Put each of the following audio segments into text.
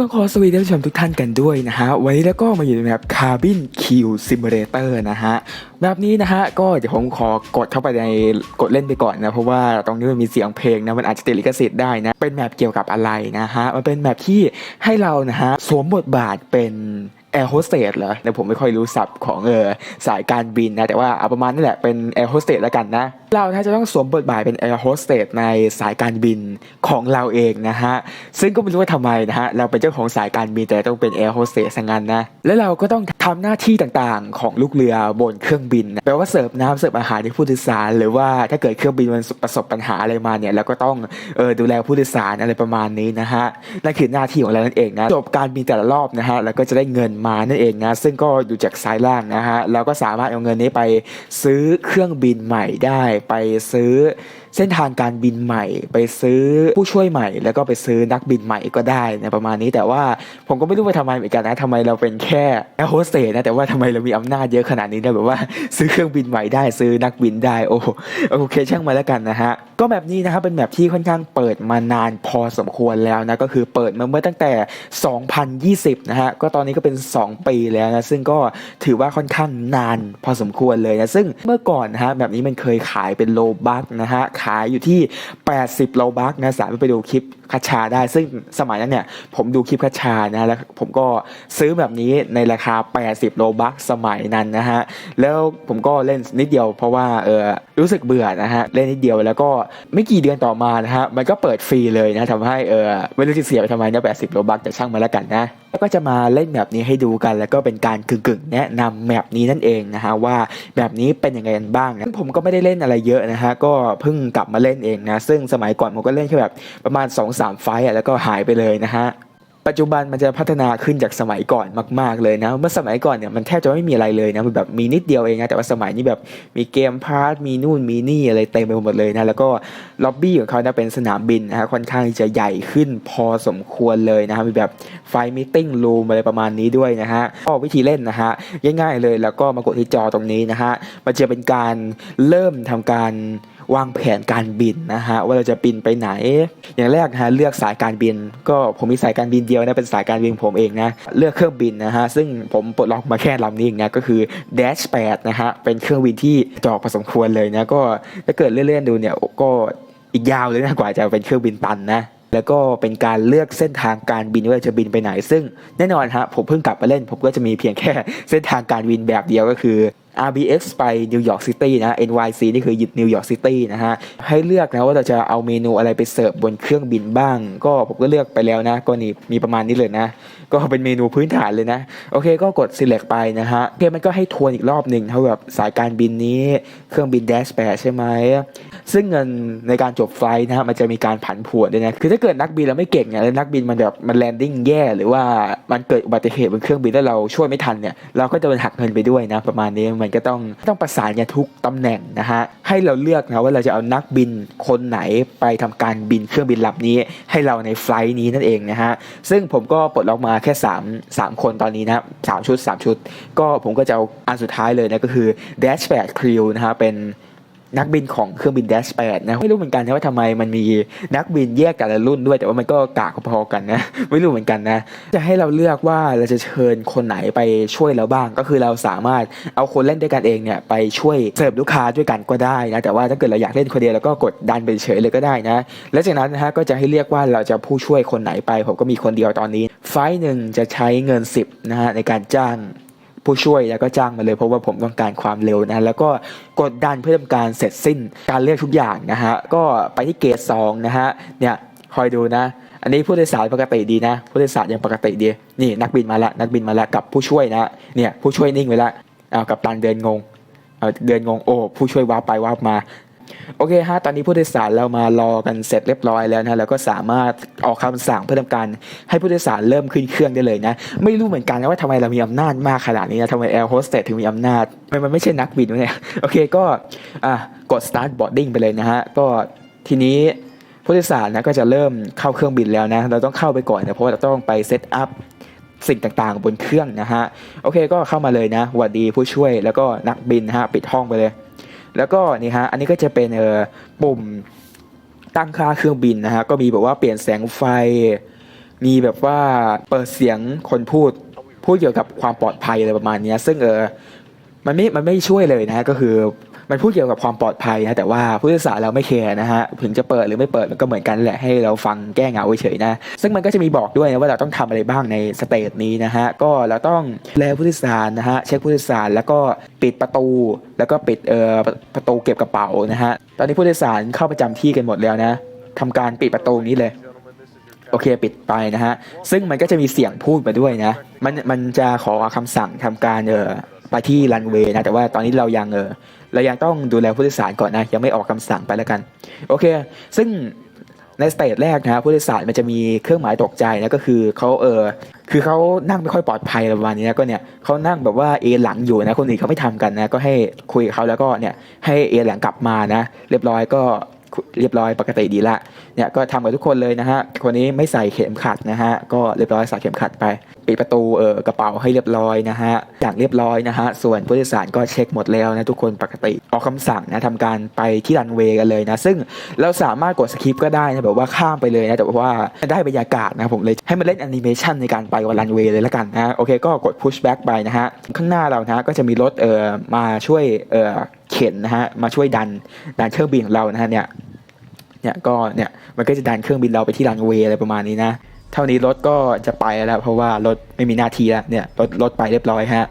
ต้องขอสวีเดีท่านชมทุกท่านกันด้วยนะฮะ วันนี้แล้วก็มาอยู่ในแบบ Cabin Q Simulator นะฮะแบบนี้นะฮะ ก็เดี๋ยวผมขอกดเข้าไปในกดเล่นไปก่อนนะ เพราะว่าตรงนี้มันมีเสียงเพลงนะ มันอาจจะติดลิขสิทธิ์ได้นะ เป็นแมปเกี่ยวกับอะไรนะฮะ มันเป็นแมปที่ให้เรานะฮะ สวมบทบาทเป็น แอร์โฮสเตสเหรอแต่ยผมไม่ค่อยรู้ศัพท์ของเออสายการบินนะ แต่ว่าเอาประมาณนั่แหละเป็นแอร์โฮสเตสแล้วกันนะ เราถ้าจะต้องสวมบทบาทเป็นแอร์โฮสเตสในสายการบินของเราเองนะฮะ ซึ่งก็ไม่รู้ว่าทำไมนะฮะ เราเป็นเจ้าของสายการบินแต่ต้องเป็นแอร์โฮสเตสงั้นนะ แล้วเราก็ต้องทำหน้าที่ต่างๆ ของลูกเรือบนเครื่องบินแปลว่าเสิร์ฟน้ำเสิร์ฟอาหารให้ผู้โดยสาร หรือว่าถ้าเกิดเครื่องบินมันประสบปัญหาอะไรมาเนี่ยเราก็ต้องเออดูแลผู้โดยสารอะไรประมาณนี้นะฮะนั่นคือหน้าที่ของเรานั่นเองนะจบการบินแต่ละรอบนะฮะเราก็จะได้เงินมานั่นเองนะซึ่งก็ดูจากซ้ายล่างนะฮะเราก็สามารถเอาเงินนี้ไปซื้อเครื่องบินใหม่ได้ไปซื้อเส้นทางการบินใหม่ ไปซื้อผู้ช่วยใหม่ แล้วก็ไปซื้อนักบินใหม่ก็ได้นะประมาณนี้แต่ว่าผมก็ไม่รู้ว่าทำไมเหมือนกันนะทำไมเราเป็นแค่แอร์โฮสเตสนะแต่ว่าทำไมเรามีอำนาจเยอะขนาดนี้นะแบบว่าซื้อเครื่องบินใหม่ได้ซื้อนักบินได้โอ้โหโอเคช่างมาแล้วกันนะฮะก็แบบนี้นะครับเป็นแบบที่ค่อนข้างเปิดมานานพอสมควรแล้วนะก็คือเปิดมาเมื่อตั้งแต่ 2020 นะฮะก็ตอนนี้ก็เป็น 2 ปีแล้วนะซึ่งก็ถือว่าค่อนข้างนานพอสมควรเลยนะซึ่งเมื่อก่อนนะฮะแบบนี้มันเคยขายเป็นโลบักนะฮะขายอยู่ที่ 80 โลบักนะสามารถไปดูคลิป คัชชาได้ ซึ่งสมัยนั้นเนี่ยผมดูคลิปคัชชานะแล้วผมก็ซื้อแบบนี้ในราคา 80 โลบักสมัยนั้นนะฮะแล้วผมก็เล่นนิดเดียวเพราะว่าเออรู้สึกเบื่อนะฮะเล่นนิดเดียวแล้วก็ไม่กี่เดือนต่อมานะฮะมันก็เปิดฟรีเลยนะทำให้เออไม่รู้จะเสียไปทำไมเนะ80โลบักแต่ช่างมาแล้วกันนะแล้วก็จะมาเล่นแบบนี้ให้ดูกัน แล้วก็เป็นการกึ่งๆ แนะนำแมปนี้นั่นเองนะฮะว่าแบบนี้เป็นยังไงกันบ้างนะผมก็ไม่ได้เล่นอะไรเยอะนะฮะก็เพิ่งกลับมาเล่นเองนะซึ่งสมัยก่อนผมก็เล่นแค่แบบประมาณ2-3ไฟต์อะแล้วก็หายไปเลยนะฮะปัจจุบันมันจะพัฒนาขึ้นจากสมัยก่อนมาก ๆเลยนะ เมื่อสมัยก่อนเนี่ยมันแทบจะไม่มีอะไรเลยนะมันแบบมีนิดเดียวเองนะแต่ว่าสมัยนี้แบบมีเกมพาร์ทมีนู่นมีนี่อะไรเต็มไปหมดเลยนะแล้วก็ล็อบบี้ของเขานะเป็นสนามบินนะฮะค่อนข้างจะใหญ่ขึ้นพอสมควรเลยนะฮะมีแบบไฟมิ팅รูมอะไรประมาณนี้ด้วยนะฮะก็วิธีเล่นนะฮะง่ายๆเลยแล้วก็มากดที่จอตรงนี้นะฮะมันจะเป็นการเริ่มทำการ วางแผนการบินนะฮะว่าเราจะบินไปไหน อย่างแรกฮะเลือกสายการบิน ก็ผมมีสายการบินเดียวนะเป็นสายการบินผมเองนะเลือกเครื่องบินนะฮะซึ่งผมปลดล็อกมาแค่ลำนี้เองนะก็คือ Dash 8นะฮะเป็นเครื่องบินที่จอกพอสมควรเลยนะก็ถ้าเกิดเลื่อนๆดูเนี่ยก็อีกยาวเลยนะกว่าจะเป็นเครื่องบินตันนะ แล้วก็เป็นการเลือกเส้นทางการบินว่าจะบินไปไหน ซึ่งแน่นอนฮะผมเพิ่งกลับมาเล่น ผมก็จะมีเพียงแค่เส้นทางการบินแบบเดียวก็คือ RBX ไปนิวยอร์กซิตี้นะ NYC นี่คือนิวยอร์กซิตี้นะฮะ ให้เลือกนะว่าเราจะเอาเมนูอะไรไปเสิร์ฟบนเครื่องบินบ้าง ก็ผมก็เลือกไปแล้วนะ ก็นี่มีประมาณนี้เลยนะ ก็เป็นเมนูพื้นฐานเลยนะ โอเคก็กด select ไปนะฮะโอเคมันก็ให้ทวนอีกรอบหนึ่งเท่าแบบสายการบินนี้เครื่องบิน Dash 8ใช่ไหม ซึ่งเงินในการจบไฟล์นะฮะมันจะมีการผันผวนด้วยนะคือถ้าเกิดนักบินเราไม่เก่งเนี่ยแล้วนักบินมันแบบมันแลนดิ้งแย่หรือว่ามันเกิดอุบัติเหตุบนเครื่องบินแล้วเราช่วยไม่ทันเนี่ยเราก็จะโดนหักเงินไปด้วยนะประมาณนี้มันก็ต้องต้องประสานกันทุกตำแหน่งนะฮะให้เราเลือกนะว่าเราจะเอานักบินคนไหนไปทำการบินเครื่องบินลำนี้ ให้เราในไฟล์นี้นั่นเองนะฮะซึ่งผมก็ปลดล็อกมาแค่ 3 3 คนตอนนี้นะสามชุด 3 ชุด ก็ผมก็จะเอาอันสุดท้ายเลยนะก็คือ Dash 8 Crew นะฮะเป็น นักบินของเครื่องบิน Dash 8นะ ไม่รู้เหมือนกันนะว่าทำไมมันมีนักบินแยกแต่ละรุ่นด้วย แต่ว่ามันก็กากพอกันนะ ไม่รู้เหมือนกันนะ จะให้เราเลือกว่าเราจะเชิญคนไหนไปช่วยเราบ้าง ก็คือเราสามารถเอาคนเล่นด้วยกันเองเนี่ยไปช่วยเสิร์ฟลูกค้าด้วยกันก็ได้นะ แต่ว่าถ้าเกิดเราอยากเล่นคนเดียวเราก็กดดันไปเฉยเลยก็ได้นะ และจากนั้นนะฮะก็จะให้เรียกว่าเราจะผู้ช่วยคนไหนไป ผมก็มีคนเดียวตอนนี้ ไฟหนึ่งจะใช้เงิน 10นะฮะในการจ้าง ผู้ช่วยแล้วก็จ้างมาเลยเพราะว่าผมต้องการความเร็วนะแล้วก็กดดันเพื่อทำการเสร็จสิ้นการเลือกทุกอย่างนะฮะก็ไปที่เกรดสองนะฮะเนี่ยคอยดูนะอันนี้ผู้โดยสารปกติดีนะ ผู้โดยสารยังปกติดีนี่นักบินมาละนักบินมาละกับผู้ช่วยนะเนี่ยผู้ช่วยนิ่งไว้ละเอากับตันเดินงงเเดินงงโอ้ผู้ช่วยว้าไปว้ามา โอเคฮะตอนนี้ผู้โดยสารเรามารอกันเสร็จเรียบร้อยแล้วนะแล้วก็สามารถออกคำสั่งเพื่อทำการให้ผู้โดยสารเริ่มขึ้นเครื่องได้เลยนะ ไม่รู้เหมือนกันนะว่าทำไมเรามีอำนาจมากขนาดนี้นะทำไมแอร์โฮสเตสถึงมีอำนาจไมมันไม่ใช่นักบินวะเนี่ยโอเคก็อะกด start boarding ไปเลยนะฮะก็ทีนี้ผู้โดยสารนะก็จะเริ่มเข้าเครื่องบินแล้วนะ เราต้องเข้าไปก่อนนะเพราะว่าเราต้องไปเซตอัพสิ่งต่างๆบนเครื่องนะฮะ โอเคก็เข้ามาเลยนะหวัดดีผู้ช่วยแล้วก็นักบินนะฮะ ปิดห้องไปเลย แล้วก็นี่ฮะอันนี้ก็จะเป็นเออปุ่มตั้งค่าเครื่องบินนะฮะก็มีแบบว่าเปลี่ยนแสงไฟ มีแบบว่าเปิดเสียงคนพูดพูดเกี่ยวกับความปลอดภัยอะไรประมาณนี้ซึ่งเออ มันไม่ มันไม่ช่วยเลยนะฮะก็คือมันพูดเกี่ยวกับความปลอดภัยนะแต่ว่าผู้โดยสารเราไม่แคร์นะฮะถึงจะเปิดหรือไม่เปิดมันก็เหมือนกันแหละให้เราฟังแก้เหงาเฉยๆนะ ซึ่งมันก็จะมีบอกด้วยนะว่าเราต้องทำอะไรบ้างในสเตจนี้นะฮะก็เราต้องแลผู้โดยสารนะฮะเช็คผู้โดยสารแล้วก็ปิดประตู แล้วก็ปิดเอ่อประตูเก็บกระเป๋านะฮะตอนนี้ผู้โดยสารเข้าประจำที่กันหมดแล้วนะทำการปิดประตูนี้เลยโอเคปิดไปนะฮะซึ่งมันก็จะมีเสียงพูดมาด้วยนะมันมันจะขอคำสั่งทำการเอ่อ ไปที่รันเวย์นะแต่ว่าตอนนี้เรายังเออเรายังต้องดูแลผู้โดยสารก่อนนะยังไม่ออกคำสั่งไปแล้วกัน โอเค ซึ่งในสเตจแรกนะผู้โดยสารมันจะมีเครื่องหมายตกใจนะก็คือเขาเออคือเขานั่งไม่ค่อยปลอดภัยประมาณนี้นะก็เนี่ยเขานั่งแบบว่าเอหลังอยู่นะคนอื่นเขาไม่ทำกันนะก็ให้คุยกับเขาแล้วก็เนี่ยให้เอหลังกลับมานะ เรียบร้อยก็ เรียบร้อยปกติดีละเนี่ยก็ทำกับทุกคนเลยนะฮะคนนี้ไม่ใส่เข็มขัดนะฮะก็เรียบร้อยใส่เข็มขัดไปปิดประตูเออกระเป๋าให้เรียบร้อยนะฮะอย่างเรียบร้อยนะฮะส่วนผู้โดยสารก็เช็คหมดแล้วนะทุกคนปกติออกคำสั่งนะทำการไปที่รันเวย์กันเลยนะซึ่งเราสามารถกดสคริปก็ได้นะแบบว่าข้ามไปเลยนะแต่ว่าได้บรรยากาศนะผมเลยให้มันเล่นแอนิเมชันในการไปวันรันเวย์เลยละกันนะโอเคก็กด push back ไปนะฮะข้างหน้าเรานะก็จะมีรถเออมาช่วยเออ เข็นนะฮะมาช่วยดันดันเครื่องบินของเรานะฮะเนี่ยเนี่ยก็เนี่ยมันก็จะดันเครื่องบินเราไปที่รันเวย์อะไรประมาณนี้นะเท่านี้รถก็จะไปแล้ว เพราะว่ารถไม่มีหน้าที่แล้วเนี่ยรถรถไปเรียบร้อยฮะ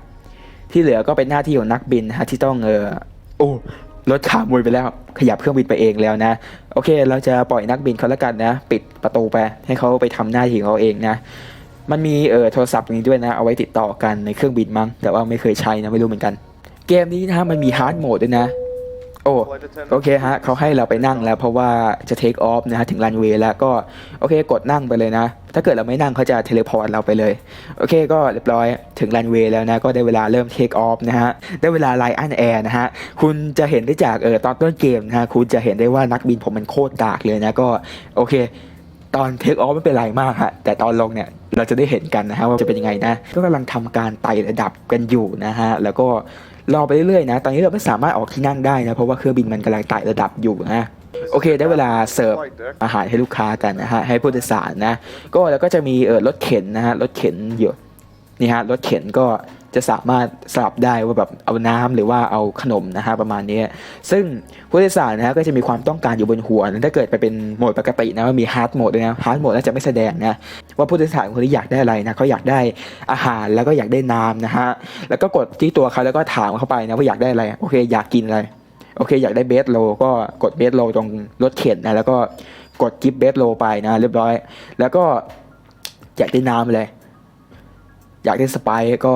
ที่เหลือก็เป็นหน้าที่ของนักบินฮะที่ต้องเออโอ้รถขามุยไปแล้วขยับเครื่องบินไปเองแล้วนะโอเค เราจะปล่อยนักบินเขาแล้วกันนะ ปิดประตูไปให้เขาไปทำหน้าที่ของเขาเองนะ มันมีเออโทรศัพท์ตรงนี้ด้วยนะ เอาไว้ติดต่อกันในเครื่องบินมั้งแต่ว่าไม่เคยใช้นะไม่รู้เหมือนกัน เกมนี้นะฮะมันมีฮาร์ดโหมดด้วยนะ โอ้โอเคฮะเขาให้เราไปนั่งแล้ว เพราะว่าจะเทคออฟนะฮะถึงรันเวย์แล้วก็โอเคกดนั่งไปเลยนะ ถ้าเกิดเราไม่นั่งเขาจะเทเลพอร์ตเราไปเลย โอเคก็เรียบร้อยถึงรันเวย์แล้วนะ ก็ได้เวลาเริ่มเทคออฟนะฮะ ได้เวลาไลอันแอร์นะฮะ คุณจะเห็นได้จากเออตอนต้นเกมนะฮะคุณจะเห็นได้ว่านักบินผมมันโคตรกากเลยนะก็โอเค ตอนเทคออฟไม่เป็นไรมากฮะแต่ตอนลงเนี่ย เราจะได้เห็นกันนะฮะว่าจะเป็นยังไงนะ ก็กำลังทำการไต่ระดับกันอยู่นะฮะ แล้วก็รอไปเรื่อยๆนะ ตอนนี้เราไม่สามารถออกที่นั่งได้นะ เพราะว่าเครื่องบินมันกำลังไต่ระดับอยู่นะโอเค ได้เวลาเสิร์ฟอาหารให้ลูกค้ากันนะฮะ ให้ผู้โดยสารนะ ก็แล้วก็จะมีเออรถเข็นนะฮะ รถเข็นอยู่นี่ฮะ รถเข็นก็ จะสามารถสลับได้ว่าแบบเอาน้ำหรือว่าเอาขนมนะฮะประมาณนี้ ซึ่งผู้โดยสารนะฮะก็จะมีความต้องการอยู่บนหัวถ้าเกิดไปเป็นโหมดปกตินะว่ามีฮาร์ดโหมดด้วยนะฮาร์ดโหมดน่าจะไม่แสดงนะว่าผู้โดยสารคนนี้อยากได้อะไรนะเขาอยากได้อาหารแล้วก็อยากได้น้ำนะฮะแล้วก็กดที่ตัวเขาแล้วก็ถามเข้าไปนะว่าอยากได้อะไรโอเค อยากกินอะไรโอเค อยากได้เบสโลก็กดเบสโลตรงรถเข็นนะแล้วก็กดกิฟเบสโลไปนะเรียบร้อย แล้วก็อยากได้น้ำเลย อยากได้สไปก็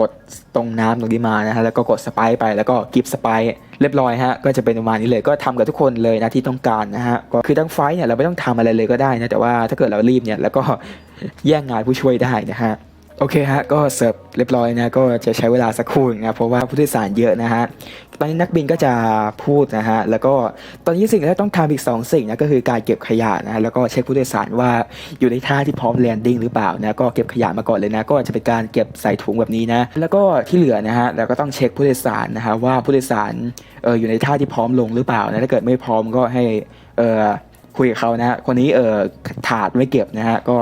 กดตรงน้ำตรงนี้มานะฮะแล้วก็กดสไปซ์ไปแล้วก็กิฟสไปซ์เรียบร้อยฮะก็จะเป็นประมาณนี้เลยก็ทำกับทุกคนเลยนะที่ต้องการนะฮะก็คือทั้งไฟเนี่ยเราไม่ต้องทำอะไรเลยก็ได้นะแต่ว่าถ้าเกิดเรารีบเนี่ยแล้วก็แย่งงานผู้ช่วยได้นะฮะ โอเคฮะ ก็เสิร์ฟเรียบร้อยนะ ก็จะใช้เวลาสักครู่นะเพราะว่าผู้โดยสารเยอะนะฮะ ตอนนี้นักบินก็จะพูดนะฮะ แล้วก็ตอนนี้สิ่งที่ต้องทำอีกสองสิ่งนะ ก็คือการเก็บขยะนะฮะแล้วก็เช็คผู้โดยสารว่าอยู่ในท่าที่พร้อมแลนดิ้งหรือเปล่านะ ก็เก็บขยะมาก่อนเลยนะ ก็จะเป็นการเก็บใส่ถุงแบบนี้นะ แล้วก็ที่เหลือนะฮะ เราก็ต้องเช็คผู้โดยสารนะฮะว่าผู้โดยสารเอออยู่ในท่าที่พร้อมลงหรือเปล่านะ ถ้าเกิดไม่พร้อมก็ให้เออคุยกับเขานะฮะคนนี้เออถาดไม่เก็บนะฮะ ก็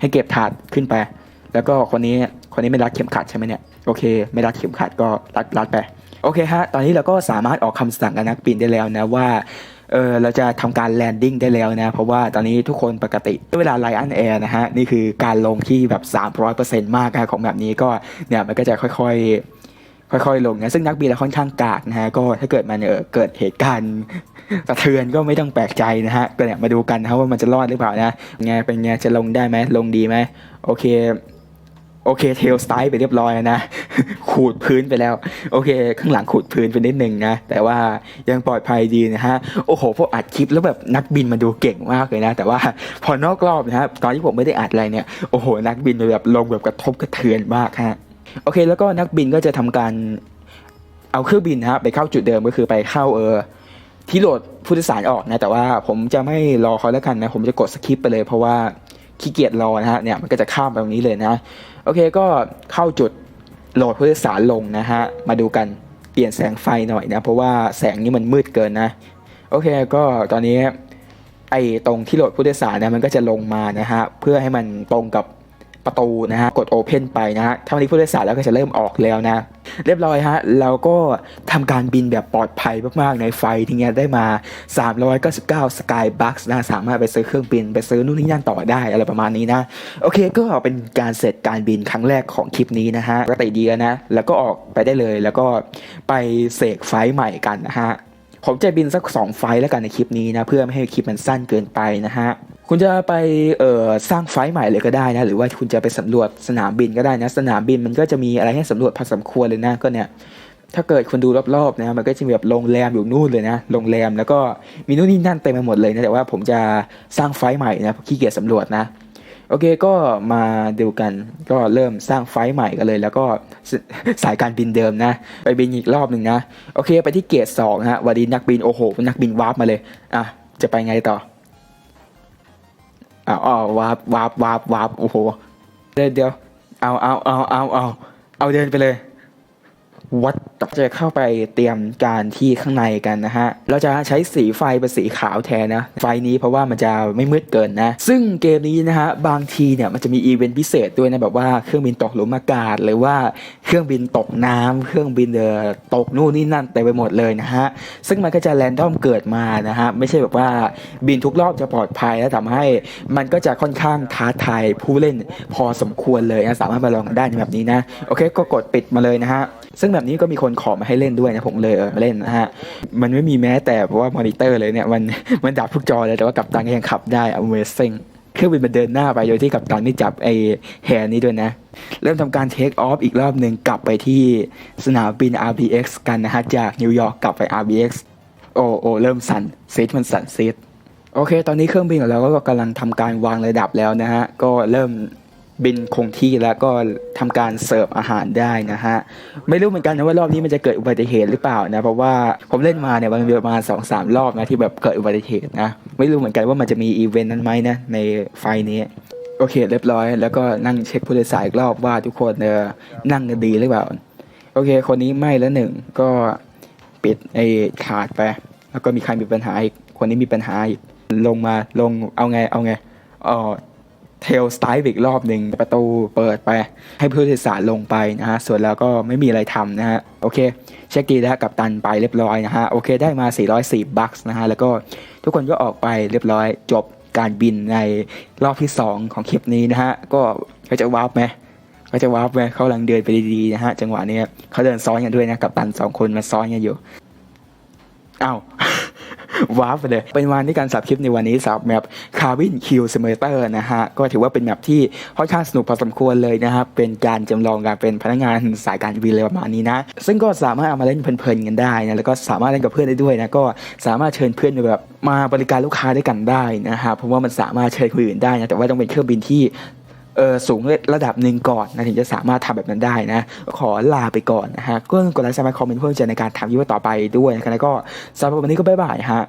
ให้เก็บถาดขึ้นไป แล้วก็คนนี้คนนี้ไม่รัดเข็มขัดใช่ไหมเนี่ยโอเค ไม่รัดเข็มขัดก็รัดรัดไปโอเคฮะตอนนี้เราก็สามารถออกคำสั่งกับนักบินได้แล้วนะว่าเออเราจะทำการแลนดิ้งได้แล้วนะ เพราะว่าตอนนี้ทุกคนปกติเวลาไลอันแอร์นะฮะ นี่คือการลงที่แบบ 300%มากนะของแบบนี้ก็เนี่ยมันก็จะค่อยๆ ค่อยๆ ลงนะ ซึ่งนักบินเราค่อนข้างกากนะฮะ ก็ถ้าเกิดมันเออเกิดเหตุการณ์สะเทือนก็ไม่ต้องแปลกใจนะฮะ ก็เนี่ยมาดูกันนะว่ามันจะรอดหรือเปล่านะไงเป็นไงจะลงได้ไหมลงดีไหมโอเค โอเคเทลสไตล์ไปเรียบร้อยแล้วนะ ขูดพื้นไปแล้ว โอเค ข้างหลังขูดพื้นไปนิดนึงนะ แต่ว่ายังปลอดภัยดีนะฮะ โอ้โห พวกอัดคลิปแล้วแบบนักบินมันดูเก่งมากเลยนะ แต่ว่าพอนอกรอบนะฮะ ตอนที่ผมไม่ได้อัดอะไรเนี่ย โอ้โห นักบินแบบลงแบบกระทบกระเทือนมากฮะ โอเค แล้วก็นักบินก็จะทำการเอาเครื่องบินนะฮะไปเข้าจุดเดิมก็คือไปเข้าเออที่โหลดผู้โดยสารออกนะ แต่ว่าผมจะไม่รอเขาแล้วกันนะ ผมจะกดสคิปไปเลยเพราะว่า ขี้เกียจรอนะฮะเนี่ยมันก็จะข้ามไปตรงนี้เลยนะโอเคก็เข้าจุดโหลดผู้โดยสารลงนะฮะมาดูกันเปลี่ยนแสงไฟหน่อยนะ เพราะว่าแสงนี้มันมืดเกินนะ โอเคก็ตอนนี้ไอ้ตรงที่โหลดผู้โดยสารเนี่ยมันก็จะลงมานะฮะเพื่อให้มันตรงกับ ประตูนะฮะกด Open ไปนะฮะถ้าวันนี้ผู้โดยสารแล้วก็จะเริ่มออกแล้วนะ เรียบร้อยฮะเราก็ทำการบินแบบปลอดภัยมากๆในไฟทีเนี้ยได้มา 399 Sky Bucks นะสามารถไปซื้อเครื่องบินไปซื้อนู่นนี่นั่นต่อได้อะไรประมาณนี้นะ โอเคก็เป็นการเสร็จการบินครั้งแรกของคลิปนี้นะฮะปกติดีแล้วนะ แล้วก็ออกไปได้เลยแล้วก็ไปเสกไฟใหม่กันนะฮะผมจะบินสัก 2 ไฟแล้วกันในคลิปนี้นะเพื่อไม่ให้คลิปมันสั้นเกินไปนะฮะ คุณจะไปเอ่อสร้างไฟล์ใหม่เลยก็ได้นะหรือว่าคุณจะไปสำรวจสนามบินก็ได้นะ สนามบินมันก็จะมีอะไรให้สำรวจพอสมควรเลยนะก็เนี่ยถ้าเกิดคุณดูรอบๆนะมันก็จะมีแบบโรงแรมอยู่นู่นเลยนะโรงแรมแล้วก็มีนู่นนี่นั่นเต็มไปหมดเลยนะแต่ว่าผมจะสร้างไฟล์ใหม่นะขี้เกียจสำรวจนะโอเคก็มาดูกันก็เริ่มสร้างไฟล์ใหม่กันเลย แล้วก็สายการบินเดิมนะ ไปบินอีกรอบหนึ่งนะ โอเค ไปที่เกตสองฮะวันนี้นักบินโอ้โห นักบินวาร์ปมาเลย อะ จะไปไงต่อ อ้าวอ้าววาร์ปวาร์ปวาร์ปวาร์ปโอ้โหเดี๋ยวเดี๋ยวเอาเอาเอาเอาเอาเอาเดินไปเลย วัดจะเข้าไปเตรียมการที่ข้างในกันนะฮะ เราจะใช้สีไฟเป็นสีขาวแทนนะ ไฟนี้เพราะว่ามันจะไม่มืดเกินนะ ซึ่งเกมนี้นะฮะ บางทีเนี่ยมันจะมีอีเวนต์พิเศษด้วยนะ แบบว่าเครื่องบินตกหลุมอากาศ หรือว่าเครื่องบินตกน้ำเครื่องบินเอ่อตกนู่นนี่นั่นเต็มไปหมดเลยนะฮะ ซึ่งมันก็จะแรนดอมเกิดมานะฮะ ไม่ใช่แบบว่าบินทุกรอบจะปลอดภัยแล้วทำให้ มันก็จะค่อนข้างท้าทายผู้เล่นพอสมควรเลยนะ สามารถมาลองได้ในแบบนี้นะ โอเค ก็กดปิดมาเลยนะฮะ ซึ่งแบบนี้ก็มีคนขอมาให้เล่นด้วยนะผมเลยเออมาเล่นนะฮะมันไม่มีแม้แต่เพราะว่ามอนิเตอร์เลยเนี่ยมันมันดับทุกจอเลยแต่ว่ากัปตันก็ยังขับได้ Amazing เครื่องบินมันเดินหน้าไปโดยที่กัปตันไม่จับไอ้แฮนนี้ด้วยนะ เริ่มทำการเทคออฟอีกรอบหนึ่งกลับไปที่สนามบิน RBX กันนะฮะจากนิวยอร์กกลับไป RBX โอ้โอ้เริ่มสั่นซีดมันสั่นซีดโอเค ตอนนี้เครื่องบินของเราก็กำลังทำการวางระดับแล้วนะฮะ ก็เริ่ม บินคงที่แล้วก็ทำการเสิร์ฟอาหารได้นะฮะ ไม่รู้เหมือนกันนะว่ารอบนี้มันจะเกิดอุบัติเหตุหรือเปล่านะ เพราะว่าผมเล่นมาเนี่ยมันมีประมาณสองสามรอบนะที่แบบเกิดอุบัติเหตุนะ ไม่รู้เหมือนกันว่ามันจะมีอีเวนต์นั้นไหมนะในไฟนี้โอเคเรียบร้อย แล้วก็นั่งเช็คผู้โดยสารอีกรอบว่าทุกคนเออนั่งกันดีหรือเปล่า โอเค คนนี้ไม่แล้วหนึ่งก็ปิดไอ้ขาดไป แล้วก็มีใครมีปัญหาอีกคนนี้มีปัญหาอีกลงมาลงเอาไงเอาไงอ๋อ เทลสไตล์อีกรอบหนึ่งประตูเปิดไป ให้ผู้โดยสารลงไปนะฮะส่วนแล้วก็ไม่มีอะไรทำนะฮะโอเคเช็คดีแล้วกับตันไปเรียบร้อยนะฮะโอเคได้มา404บัคส์นะฮะแล้วก็ทุกคนก็ออกไปเรียบร้อยจบการบินในรอบที่ 2 ของคลิปนี้นะฮะก็เขาจะวาร์ปไหมเขาจะวาร์ปไหมเขากำลังเดินไปดีๆนะฮะจังหวะนี้เขาเดินซ้อนกันด้วยนะกับตันสองคนมาซ้อนกันอยู่อ้าว ว้าร์ปไปเลย เป็นวันที่การสับคลิปในวันนี้สับแมป Cabin Q Simulator นะฮะ ก็ถือว่าเป็นแมปที่ค่อนข้างสนุกพอสมควรเลยนะครับ เป็นการจำลองการเป็นพนักงานสายการบินอะไรประมาณนี้นะ ซึ่งก็สามารถเอามาเล่นเพลินๆกันได้นะ แล้วก็สามารถเล่นกับเพื่อนได้ด้วยนะ ก็สามารถเชิญเพื่อนแบบมาบริการลูกค้าด้วยกันได้นะฮะ เพราะว่ามันสามารถเชิญคนอื่นได้นะ แต่ว่าต้องเป็นเครื่องบินที่ เออสูงระดับหนึ่งก่อนนะถึงจะสามารถทำแบบนั้นได้นะ ขอลาไปก่อนนะฮะก็กดไลค์สมัครคอมเมนต์เพื่อจะในการทำยิ่งต่อไปด้วยนะแล้วก็สำหรับวันนี้ก็บ๊ายบายฮะ